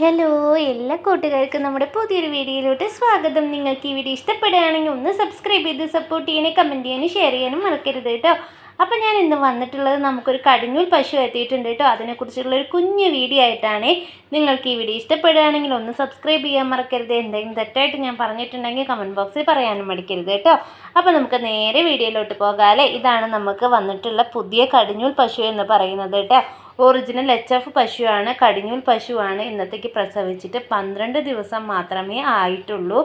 Hello എല്ലാ കൂട്ടുകാർക്കും നമ്മുടെ പുതിയൊരു വീഡിയോയിലോട്ട് സ്വാഗതം. നിങ്ങൾക്ക് ഈ വീഡിയോ ഇഷ്ടപ്പെടുകയാണെങ്കിൽ ഒന്ന് സബ്സ്ക്രൈബ് ചെയ്ത് സപ്പോർട്ട് ചെയ്യാനും കമന്റ് ചെയ്യാനും ഷെയർ ചെയ്യാനും മറക്കരുത് കേട്ടോ. അപ്പോൾ ഞാൻ ഇന്ന് വന്നിട്ടുള്ളത് നമുക്കൊരു കടിഞ്ഞൂൽ പശു എത്തിയിട്ടുണ്ട് കേട്ടോ. അതിനെക്കുറിച്ചുള്ളൊരു കുഞ്ഞു വീഡിയോ ആയിട്ടാണ്. നിങ്ങൾക്ക് ഈ വീഡിയോ ഇഷ്ടപ്പെടുകയാണെങ്കിൽ ഒന്ന് സബ്സ്ക്രൈബ് ചെയ്യാൻ മറക്കരുത്. എന്തെങ്കിലും തെറ്റായിട്ട് ഞാൻ പറഞ്ഞിട്ടുണ്ടെങ്കിൽ കമന്റ് ബോക്സിൽ പറയാനും മടിക്കരുത് കേട്ടോ. അപ്പോൾ നമുക്ക് നേരെ വീഡിയോയിലോട്ട് പോകാമല്ലേ ഇതാണ് നമുക്ക് വന്നിട്ടുള്ള പുതിയ കടിഞ്ഞൂൽ പശു എന്ന് പറയുന്നത് കേട്ടോ. ഒറിജിനൽ എച്ച് എഫ് പശുവാണ് കടിഞ്ഞൂൽ പശുവാണ് ഇന്നത്തേക്ക് പ്രസവിച്ചിട്ട് പന്ത്രണ്ട് ദിവസം മാത്രമേ ആയിട്ടുള്ളൂ.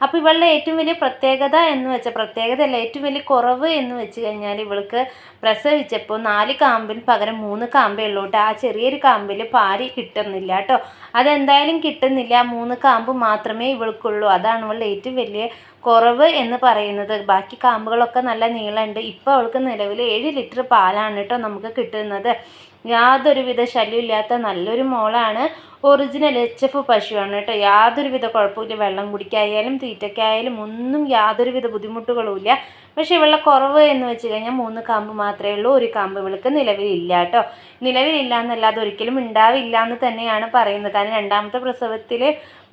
അപ്പോൾ ഇവളുടെ ഏറ്റവും വലിയ പ്രത്യേകത എന്ന് വെച്ചാൽ പ്രത്യേകത അല്ല ഏറ്റവും വലിയ കുറവ് എന്ന് വെച്ച് കഴിഞ്ഞാൽ ഇവൾക്ക് പ്രസവിച്ചപ്പോൾ നാല് കാമ്പിന് പകരം മൂന്ന് കാമ്പേ ഉള്ളൂ കേട്ടോ ആ ചെറിയൊരു കാമ്പിൽ പാരി കിട്ടുന്നില്ല കേട്ടോ. അതെന്തായാലും കിട്ടുന്നില്ല. മൂന്ന് കാമ്പ് മാത്രമേ ഇവൾക്കുള്ളൂ. അതാണ് ഇവളുടെ ഏറ്റവും വലിയ കുറവ് എന്ന് പറയുന്നത്. ബാക്കി കാമ്പുകളൊക്കെ നല്ല നീളമുണ്ട്. ഇപ്പോൾ അവൾക്ക് നിലവിൽ ഏഴ് ലിറ്റർ പാലാണ് കേട്ടോ നമുക്ക് കിട്ടുന്നത്. യാതൊരുവിധ ശല്യമില്ലാത്ത നല്ലൊരു മോളാണ്. ഒറിജിനൽ എച്ച് എഫ് പശുവാണ് കേട്ടോ. യാതൊരുവിധ കുഴപ്പമില്ല വെള്ളം കുടിക്കായാലും തീറ്റയ്ക്കായാലും ഒന്നും യാതൊരുവിധ ബുദ്ധിമുട്ടുകളുമില്ല പക്ഷേ ഇവളുടെ കുറവ് എന്ന് വെച്ച് കഴിഞ്ഞാൽ മൂന്ന് കാമ്പ് മാത്രമേ ഉള്ളൂ. ഒരു കാമ്പ് ഇവൾക്ക് നിലവിലില്ല കേട്ടോ. നിലവിലില്ല എന്നല്ലാതെ ഒരിക്കലും ഉണ്ടാവില്ല എന്ന് തന്നെയാണ് പറയുന്നത്. കാരണം രണ്ടാമത്തെ പ്രസവത്തിൽ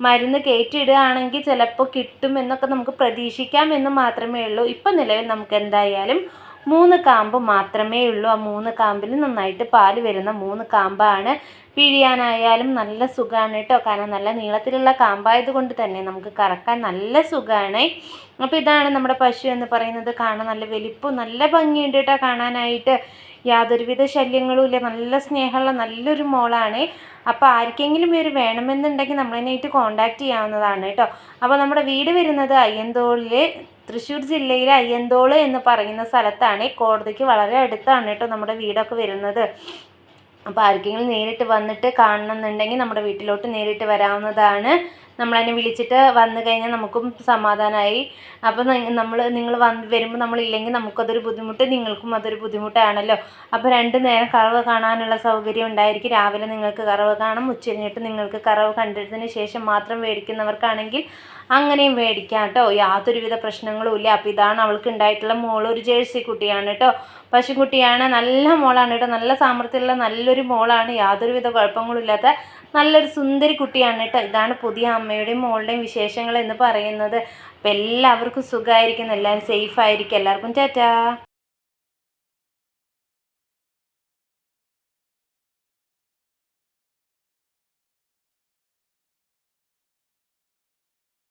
മരുന്ന് കയറ്റിയിടുകയാണെങ്കിൽ ചിലപ്പോൾ കിട്ടുമെന്നൊക്കെ നമുക്ക് പ്രതീക്ഷിക്കാം എന്ന് മാത്രമേ ഉള്ളൂ. ഇപ്പം നിലവിൽ നമുക്ക് എന്തായാലും മൂന്ന് കാമ്പ് മാത്രമേ ഉള്ളൂ. ആ മൂന്ന് കാമ്പിൽ നന്നായിട്ട് പാൽ വരുന്ന മൂന്ന് കാമ്പാണ് പിഴിയാനായാലും നല്ല സുഖമാണ് കേട്ടോ. കാരണം നല്ല നീളത്തിലുള്ള കാമ്പായത് കൊണ്ട് തന്നെ നമുക്ക് കറക്കാൻ നല്ല സുഖമാണ് അപ്പോൾ ഇതാണ് നമ്മുടെ പശു എന്ന് പറയുന്നത്. കാണാൻ നല്ല വലിപ്പം നല്ല ഭംഗിയുണ്ട് കേട്ടോ കാണാനായിട്ട്. യാതൊരുവിധ ശല്യങ്ങളും ഇല്ല നല്ല സ്നേഹമുള്ള നല്ലൊരു മോളാണ്. അപ്പോൾ ആർക്കെങ്കിലും ഇവർ വേണമെന്നുണ്ടെങ്കിൽ നമ്മളതിനായിട്ട് കോൺടാക്റ്റ് ചെയ്യാവുന്നതാണ് കേട്ടോ. അപ്പോൾ നമ്മുടെ വീട് വരുന്നത് അയ്യന്തോളിൽ തൃശ്ശൂർ ജില്ലയിലെ അയ്യന്തോൾ എന്ന് പറയുന്ന സ്ഥലത്താണ്. കോടതിക്ക് വളരെ അടുത്താണ് കേട്ടോ നമ്മുടെ വീടൊക്കെ വരുന്നത്. അപ്പോൾ ആർക്കെങ്കിലും നേരിട്ട് വന്നിട്ട് കാണണം എന്നുണ്ടെങ്കിൽ നമ്മുടെ വീട്ടിലോട്ട് നേരിട്ട് വരാവുന്നതാണ്. നമ്മളതിനെ വിളിച്ചിട്ട് വന്നു കഴിഞ്ഞാൽ നമുക്കും സമാധാനമായി അപ്പോൾ നമ്മൾ നിങ്ങൾ വന്ന് വരുമ്പോൾ നമ്മളില്ലെങ്കിൽ നമുക്കതൊരു ബുദ്ധിമുട്ട് നിങ്ങൾക്കും അതൊരു ബുദ്ധിമുട്ടാണല്ലോ. അപ്പോൾ രണ്ട് നേരം കറവ് കാണാനുള്ള സൗകര്യം ഉണ്ടായിരിക്കും. രാവിലെ നിങ്ങൾക്ക് കറവ് കാണും ഉച്ചരിഞ്ഞിട്ട് നിങ്ങൾക്ക് കറവ് കണ്ടതിന് ശേഷം മാത്രം മേടിക്കുന്നവർക്കാണെങ്കിൽ അങ്ങനെയും മേടിക്കാം കേട്ടോ. യാതൊരുവിധ പ്രശ്നങ്ങളും ഇല്ല. അപ്പോൾ ഇതാണ് അവൾക്ക് ഉണ്ടായിട്ടുള്ള മോൾ ഒരു ജേഴ്സി കുട്ടിയാണ് കേട്ടോ. പശുക്കുട്ടിയാണ് നല്ല മോളാണ് കേട്ടോ. നല്ല സാമർഥ്യമുള്ള നല്ലൊരു മോളാണ്. യാതൊരുവിധ കുഴപ്പങ്ങളും ഇല്ലാത്ത നല്ലൊരു സുന്ദരി കുട്ടിയാണ് കേട്ടോ. ഇതാണ് പുതിയ അമ്മയുടെയും മോളുടെയും വിശേഷങ്ങൾ എന്ന് പറയുന്നത്. അപ്പോൾ എല്ലാവർക്കും സുഖമായിരിക്കും എല്ലാവരും സേഫ് ആയിരിക്കും. എല്ലാവർക്കും ടാറ്റാ.